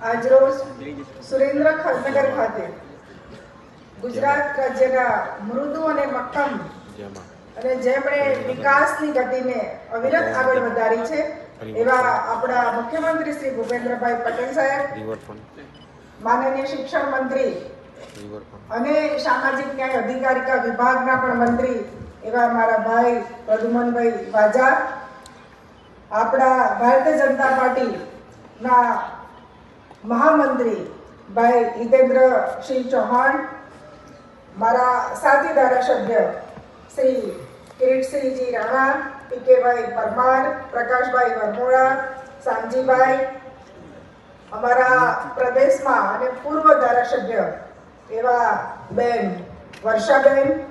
આજરોજ સુરેન્દ્રનગર ખાતે ગુજરાત રાજ્યના મૃદુ અને મક્કમ અને જેમણે વિકાસની ગતિને અવિરત આગળ વધારી છે, એવા આપણા મુખ્યમંત્રી શ્રી ભૂપેન્દ્રભાઈ પટેલ સાહેબ, માનનીય શિક્ષણ મંત્રી અને સામાજિક ન્યાય અધિકારિતા વિભાગના પણ મંત્રી એવા મારા ભાઈ પ્રદુમનભાઈ વાજા, આપણા ભારતીય જનતા પાર્ટીના મહામંત્રી ભાઈ હિતેન્દ્ર સિંહ ચૌહાણ, મારા સાથી ધારાસભ્ય શ્રી કિરીટસિંહજી રાણા, પીકેભાઈ પરમાર, પ્રકાશભાઈ વરમોડા, સામજીભાઈ, અમારા પ્રદેશમાં અને પૂર્વ ધારાસભ્ય એવા બેન વર્ષાબેન,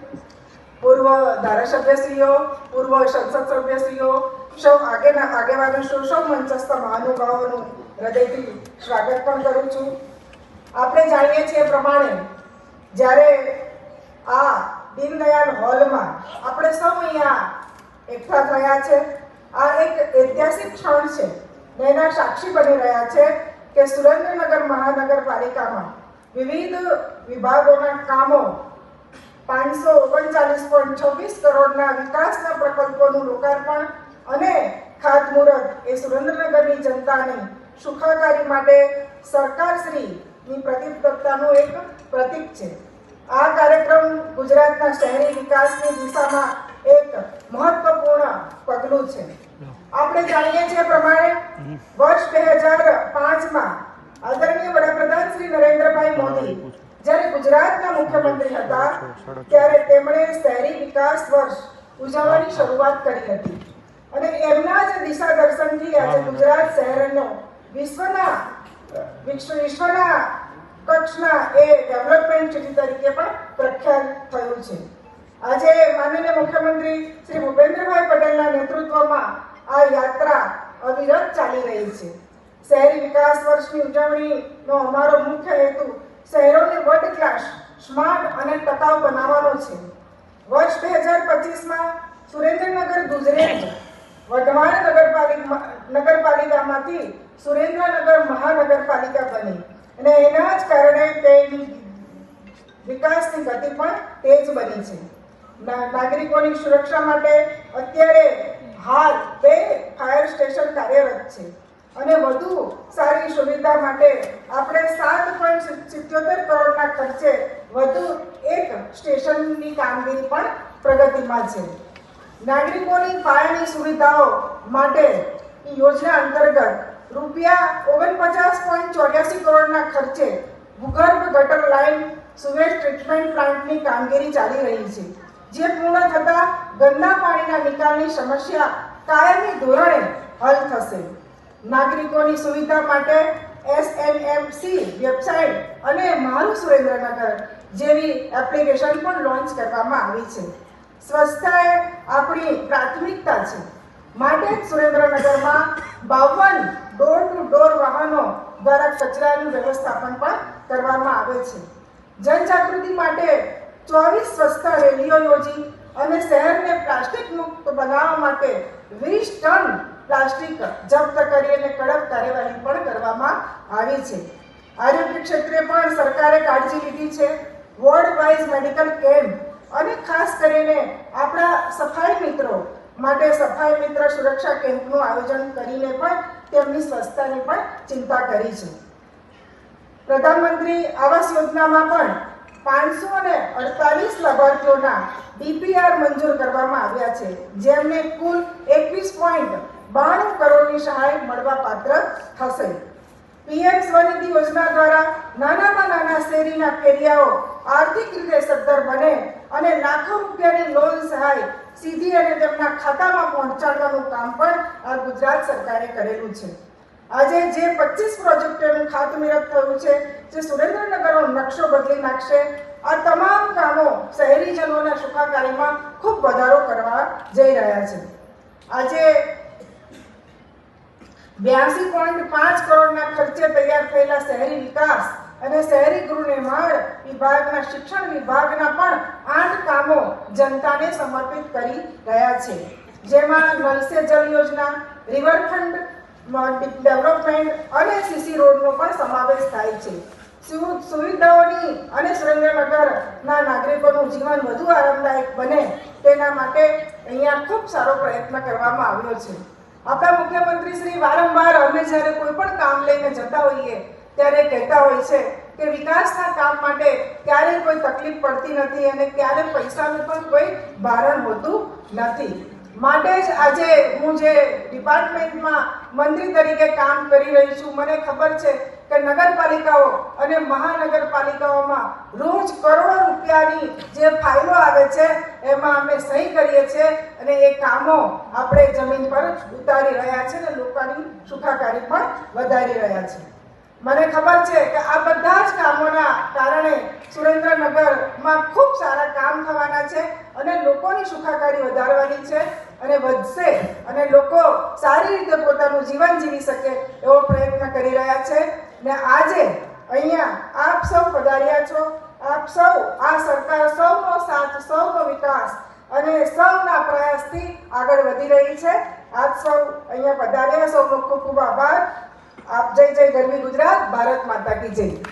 પૂર્વ ધારાસભ્યશ્રીઓ, પૂર્વ સંસદ સભ્યશ્રીઓ સૌ આગેના, આગેવાનો સૌ મંચસ્થ મહાનુભાવોનું હૃદયથી સ્વાગત પણ કરું છું. આપણે જાણીએ છીએ પ્રમાણે, જ્યારે આ દીનદયાલ હોલમાં આપણે સૌ અહીંયા એકઠા થયા છે, આ એક ઐતિહાસિક ક્ષણ છે. ને એના સાક્ષી બની રહ્યા છે કે સુરેન્દ્રનગર મહાનગરપાલિકામાં વિવિધ વિભાગોના કામો પાંચસો ઓગણચાલીસ પોઈન્ટ છવ્વીસ કરોડના વિકાસના પ્રકલ્પોનું લોકાર્પણ અને ખાતમુહૂર્ત એ સુરેન્દ્રનગરની જનતાની સુખાકારી માટે સરકારશ્રીની પ્રતિબદ્ધતાનું એક પ્રતીક છે. આ કાર્યક્રમ ગુજરાતના શહેરી વિકાસની દિશામાં એક મહત્વપૂર્ણ પગલું છે. આપણે જાણીએ છીએ પ્રમાણે વર્ષ બે હજાર પાંચમાં આદરણીય વડાપ્રધાન શ્રી નરેન્દ્રભાઈ મોદી જ્યારે ગુજરાતના મુખ્યમંત્રી હતા, ત્યારે તેમણે શહેરી વિકાસ વર્ષ ઉજવવાની શરૂઆત કરી હતી. એમના જ દિશા દર્શનથી આજે ગુજરાત શહેરનો વિશ્વના વિશ્વ વિશ્વના કક્ષના એ ડેવલપમેન્ટ સિટી તરીકે પણ પ્રખ્યાત થયું છે. આજે માનનીય મુખ્યમંત્રી શ્રી ભૂપેન્દ્રભાઈ પટેલના નેતૃત્વમાં આ યાત્રા અવિરત ચાલી રહી છે. શહેરી વિકાસ વર્ષની ઉજવણીનો અમારો મુખ્ય હેતુ શહેરોને વર્લ્ડ ક્લાસ સ્માર્ટ અને ટકાઉ બનાવવાનો છે. વર્ષ બે હજાર પચીસમાં સુરેન્દ્રનગર દુધરેજ વઢવાણ નગરપાલિકા નગરપાલિકામાંથી સુરેન્દ્રનગર મહાનગરપાલિકા બની. અને એના જ કારણે તેની વિકાસની ગતિ પણ તેજ બની છે. નાગરિકોની સુરક્ષા માટે અત્યારે હાલ બે ફાયર સ્ટેશન કાર્યરત છે. અને વધુ સારી સુવિધા માટે આપણે સાત પોઈન્ટ સિત્યોતેર કરોડના ખર્ચે વધુ એક સ્ટેશનની કામગીરી પણ પ્રગતિમાં છે. નાગરિકોની પાયાની સુવિધાઓ માટે યોજના અંતર્ગત રૂપિયા ઓગણપચાસ પોઈન્ટ ચોર્યાસી કરોડના ખર્ચે ભૂગર્ભ ગટર લાઇન સુવેજ ટ્રીટમેન્ટ પ્લાન્ટની કામગીરી ચાલી રહી છે, જે પૂર્ણ થતાં ગંદા પાણીના નિકાલની સમસ્યા કાયમી ધોરણે હલ થશે. નાગરિકોની સુવિધા માટે એસએનએમસી વેબસાઇટ અને મારું સુરેન્દ્રનગર જેવી એપ્લિકેશન પણ લોન્ચ કરવામાં આવી છે. સ્વચ્છતા એ આપણી પ્રાથમિકતા છે. માટે સુરેન્દ્રનગરમાં બાવન ડોર ટુ ડોર વાહનો દ્વારા કચરાનું વ્યવસ્થાપન પણ કરવામાં આવે છે. જનજાગૃતિ માટે ચોવીસ સ્વચ્છતા રેલીઓ યોજી અને શહેરને પ્લાસ્ટિક મુક્ત બનાવવા માટે વીસ ટન પ્લાસ્ટિક જપ્ત કરી અને કડક કાર્યવાહી પણ કરવામાં આવી છે. આરોગ્ય ક્ષેત્રે પણ સરકારે કાળજી લીધી છે. વોર્ડ વાઇઝ મેડિકલ કેમ્પ અને ખાસ કરીને આપણા સફાઈ મિત્રો માટે સફાઈ મિત્ર સુરક્ષા કેમ્પનું આયોજન કરીને પણ તેમની સ્વચ્છતાની પણ ચિંતા કરી છે. પ્રધાનમંત્રી આવાસ યોજનામાં પણ પાંચસો અને અડતાલીસ લાભાર્થીઓના ડીપીઆર મંજૂર કરવામાં આવ્યા છે, જેમને કુલ એકવીસ પોઈન્ટ બાણું કરોડની સહાય મળવા પાત્ર થશે. પીએમ સ્વનિધિ યોજના દ્વારા નાનામાં નાના શેરીના ફેરિયાઓ આર્થિક રીતે સદ્ધર બને અને લાખો રૂપિયાની લોન સહાય સીધી અને તેમના ખાતામાં પહોંચાડવાનું કામ પણ આ ગુજરાત સરકારે કરેલું છે. આજે જે પચીસ પ્રોજેક્ટોનું ખાતમુહૂર્ત થયું છે, જે સુરેન્દ્રનગરનો નકશો બદલી નાખશે, આ તમામ કામો શહેરીજનોના સુખાકારીમાં ખૂબ વધારો કરવા જઈ રહ્યા છે. આજે બ્યાસી પોઈન્ટ પાંચ કરોડના ખર્ચે તૈયાર થયેલા શહેરી વિકાસ અને શહેરી ગૃહ માળ વિભાગના શિક્ષણ વિભાગના પણ આઠ કામો જનતાને સમર્પિત કરી રહ્યા છે. જેમાં નલસે જલ યોજના, રિવરફ્રન્ટ ડેવલપમેન્ટ અને સીસી રોડનો પણ સમાવેશ થાય છે. સુવિધાઓની અને સુરેન્દ્રનગરના નાગરિકોનું જીવન વધુ આરામદાયક બને તેના માટે અહીંયા ખૂબ સારો પ્રયત્ન કરવામાં આવ્યો છે. આપણા મુખ્યમંત્રી શ્રી વારંવાર અમે જ્યારે કોઈ પણ કામ લઈને જતા હોઈએ ત્યારે કહેતા હોય છે કે વિકાસના કામ માટે ક્યારેય કોઈ તકલીફ પડતી નથી અને ક્યારે પૈસાનું પણ કોઈ ભારણ હોતું નથી. માટે જ આજે હું જે ડિપાર્ટમેન્ટમાં મંત્રી તરીકે કામ કરી રહી છું, મને ખબર છે કે નગરપાલિકાઓ અને મહાનગરપાલિકાઓમાં રોજ કરોડો રૂપિયાની જે ફાઇલો આવે છે, એમાં અમે સહી કરીએ છીએ અને એ કામો આપણે જમીન પર ઉતારી રહ્યા છે અને લોકોની સુખાકારી પણ વધારી રહ્યા છે. મને ખબર છે કે આ બધા જ કામોના કારણે સુરેન્દ્રનગરમાં ખૂબ સારા કામ થવાના છે અને લોકોની સુખાકારી વધારવાની છે અને વધશે અને લોકો સારી રીતે પોતાનું જીવન જીવી શકે એવો પ્રયત્ન કરી રહ્યા છે. ને આજે અહીંયા આપ સૌ પધાર્યા છો. આપ સૌ, આ સરકાર સૌનો સાથ, સૌનો વિકાસ અને સૌના પ્રયાસથી આગળ વધી રહી છે. આપ સૌ અહીંયા પધાર્યા, સૌનો ખૂબ ખૂબ આભાર. આપ જય જય ગરવી ગુજરાત ભારત માતા કી જય.